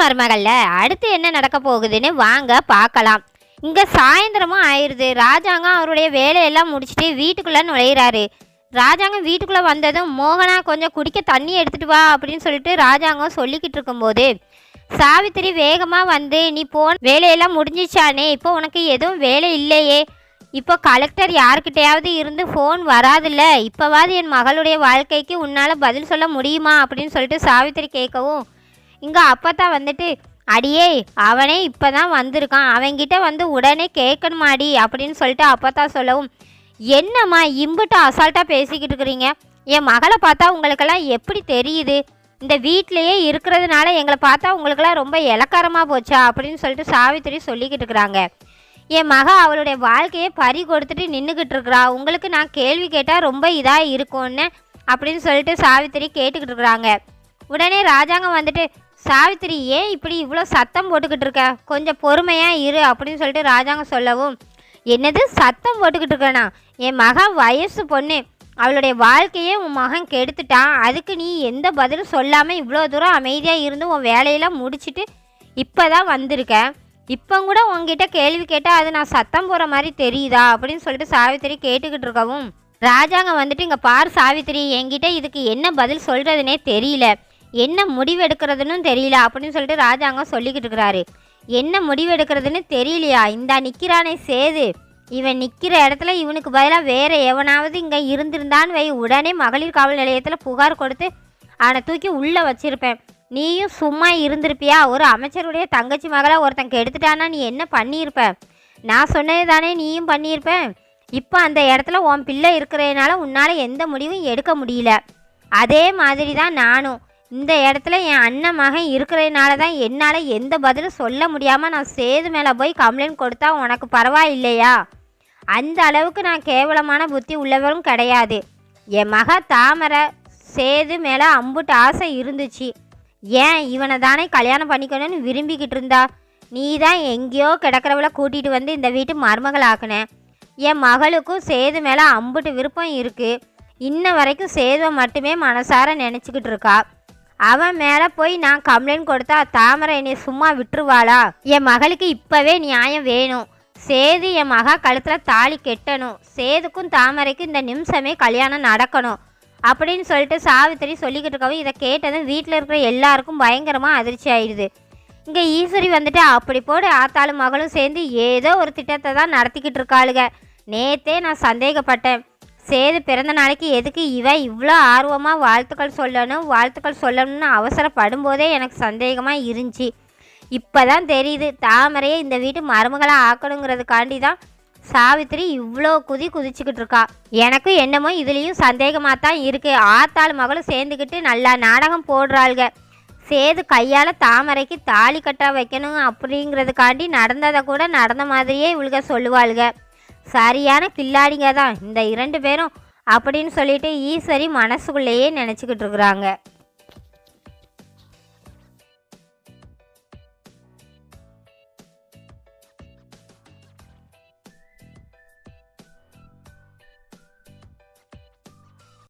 மருமகள்ல? அடுத்து என்ன நடக்க போகுதுன்னு வாங்க பார்க்கலாம். இங்கே சாயந்தரமும் ஆயிடுது ராஜாங்கம் அவருடைய வேலையெல்லாம் முடிச்சுட்டு வீட்டுக்குள்ளே நுழையிறாரு. ராஜாங்கம் வீட்டுக்குள்ளே வந்ததும் மோகனா கொஞ்சம் குடிக்க தண்ணி எடுத்துகிட்டு வா அப்படின்னு சொல்லிட்டு ராஜாங்கம் சொல்லிக்கிட்டு இருக்கும்போது சாவித்திரி வேகமாக வந்து நீ போன வேலையெல்லாம் முடிஞ்சிச்சானே இப்போ உனக்கு எதுவும் வேலை இல்லையே. இப்போ கலெக்டர் யாருக்கிட்டையாவது இருந்து ஃபோன் வராதுல்ல. இப்போவாது என் மகளுடைய வாழ்க்கைக்கு உன்னால் பதில் சொல்ல முடியுமா? அப்படின்னு சொல்லிட்டு சாவித்திரி கேட்கவும் இங்கே அப்போ தான் வந்துட்டு அடியே அவனே இப்போ தான் வந்திருக்கான். அவன்கிட்ட வந்து உடனே கேட்கணுமாடி அப்படின்னு சொல்லிட்டு அப்போ தான் சொல்லவும் என்னம்மா இம்புட்டு அசால்ட்டாக பேசிக்கிட்டு இருக்கிறீங்க? என் மகளை பார்த்தா உங்களுக்கெல்லாம் எப்படி தெரியுது? இந்த வீட்டிலையே இருக்கிறதுனால எங்களை பார்த்தா உங்களுக்கெல்லாம் ரொம்ப இலக்காரமாக போச்சா? அப்படின்னு சொல்லிட்டு சாவித்திரி சொல்லிக்கிட்டு இருக்கிறாங்க. என் மக அவளுடைய வாழ்க்கையை பறி கொடுத்துட்டு நின்றுக்கிட்டு இருக்கிறா. உங்களுக்கு நான் கேள்வி கேட்டால் ரொம்ப இதாக இருக்கும்னு அப்படின்னு சொல்லிட்டு சாவித்திரி கேட்டுக்கிட்டு இருக்கிறாங்க. உடனே ராஜாங்கம் வந்துட்டு சாவித்திரி ஏன் இப்படி இவ்வளோ சத்தம் போட்டுக்கிட்டு இருக்க? கொஞ்சம் பொறுமையாக இரு அப்படின்னு சொல்லிட்டு ராஜாங்க சொல்லவும் என்னது சத்தம் போட்டுக்கிட்டு இருக்கேனா? என் மகன் வயசு பொண்ணு. அவளுடைய வாழ்க்கையே உன் மகன் கெடுத்துட்டான். அதுக்கு நீ எந்த பதிலும் சொல்லாமல் இவ்வளோ தூரம் அமைதியாக இருந்து உன் வேலையெல்லாம் முடிச்சிட்டு இப்போ தான் வந்திருக்க? இப்போ கூட உங்ககிட்ட கேள்வி கேட்டால் அது நான் சத்தம் போகிற மாதிரி தெரியுதா? அப்படின்னு சொல்லிட்டு சாவித்திரி கேட்டுக்கிட்டு இருக்கவும் ராஜாங்க வந்துட்டு இங்கே பார் சாவித்திரி என்கிட்ட இதுக்கு என்ன பதில் சொல்கிறதுனே தெரியல. என்ன முடிவு எடுக்கிறதுன்னு தெரியல அப்படின்னு சொல்லிட்டு ராஜாங்கம் சொல்லிக்கிட்டு இருக்கிறாரு. என்ன முடிவு எடுக்கிறதுன்னு தெரியலையா? இந்தா நிற்கிறானே சேது. இவன் நிற்கிற இடத்துல இவனுக்கு பதிலாக வேறு எவனாவது இங்கே இருந்திருந்தான்னு வை. உடனே மகளிர் காவல் நிலையத்தில் புகார் கொடுத்து அவனை தூக்கி உள்ளே வச்சுருப்பேன். நீயும் சும்மா இருந்திருப்பியா? ஒரு அமைச்சருடைய தங்கச்சி மகளை ஒருத்தன் கெடுத்துட்டானா நீ என்ன பண்ணியிருப்ப? நான் சொன்னது தானே நீயும் பண்ணியிருப்ப? இப்போ அந்த இடத்துல உன் பிள்ளை இருக்கிறதுனால உன்னால் எந்த முடிவும் எடுக்க முடியல. அதே மாதிரி தான் நானும். இந்த இடத்துல என் அண்ணன் மகன் இருக்கிறதுனால தான் என்னால் எந்த பதிலும் சொல்ல முடியாமல் நான் சேது மேலே போய் கம்ப்ளைண்ட் கொடுத்தா உனக்கு பரவாயில்லையா? அந்த அளவுக்கு நான் கேவலமான புத்தி உள்ளவரும் கிடையாது. என் மக தாமரை சேது மேலே அம்புட்டு ஆசை இருந்துச்சு. ஏன் இவனை தானே கல்யாணம் பண்ணிக்கணும்னு விரும்பிக்கிட்டு இருந்தா? நீ தான் எங்கேயோ கிடக்கிறவள கூட்டிகிட்டு வந்து இந்த வீட்டு மருமகள் ஆக்குன. என் மகளுக்கும் சேது மேலே அம்புட்டு விருப்பம் இருக்குது இன்ன வரைக்கும் சேதுவை மட்டுமே மனசார நினச்சிக்கிட்டு இருக்கா. அவன் மேலே போய் நான் கம்ப்ளைண்ட் கொடுத்தா தாமரை என்னை சும்மா விட்டுருவாளா? என் மகளுக்கு இப்போவே நியாயம் வேணும். சேது என் மகா கழுத்தில் தாலி கெட்டணும். சேதுக்கும் தாமரைக்கும் இந்த நிமிஷமே கல்யாணம் நடக்கணும். அப்படின்னு சொல்லிட்டு சாவித்திரி சொல்லிக்கிட்டு இருக்கவும் இதை கேட்டதும் வீட்டில் இருக்கிற எல்லாருக்கும் பயங்கரமாக அதிர்ச்சி ஆயிடுது. இங்கே ஈஸ்வரி வந்துட்டு அப்படி போடு ஆத்தாளும் மகளும் சேர்ந்து ஏதோ ஒரு திட்டத்தை தான் நடத்திக்கிட்டு இருக்காளுங்க நேத்தே நான் சந்தேகப்பட்டேன். சேது பிறந்த நாளைக்கு எதுக்கு இவ இவ்வளோ ஆர்வமாக வாழ்த்துக்கள் சொல்லணும் வாழ்த்துக்கள் சொல்லணும்னு அவசரப்படும் போதே எனக்கு சந்தேகமாக இருந்துச்சு. இப்போ தான் தெரியுது தாமரையை இந்த வீட்டு மருமகளாக ஆக்கணுங்கிறதுக்காண்டி தான் சாவித்திரி இவ்வளோ குதி குதிச்சுக்கிட்டு இருக்கா. எனக்கும் என்னமோ இதுலேயும் சந்தேகமாக தான் இருக்குது ஆத்தாள் மகளும் சேர்ந்துக்கிட்டு நல்லா நாடகம் போடுறாளுங்க சேது கையால் தாமரைக்கு தாலி கட்ட வைக்கணும் அப்படிங்கிறதுக்காண்டி நடந்ததை கூட நடந்த மாதிரியே இவளுக சொல்லுவாளுங்க சரியான கில்லாடிங்க தான். இந்த இரண்டு பேரும் அப்படின்னு சொல்லிட்டு ஈஸ்வரி மனசுக்குள்ளேயே நினச்சிக்கிட்டு இருக்கிறாங்க.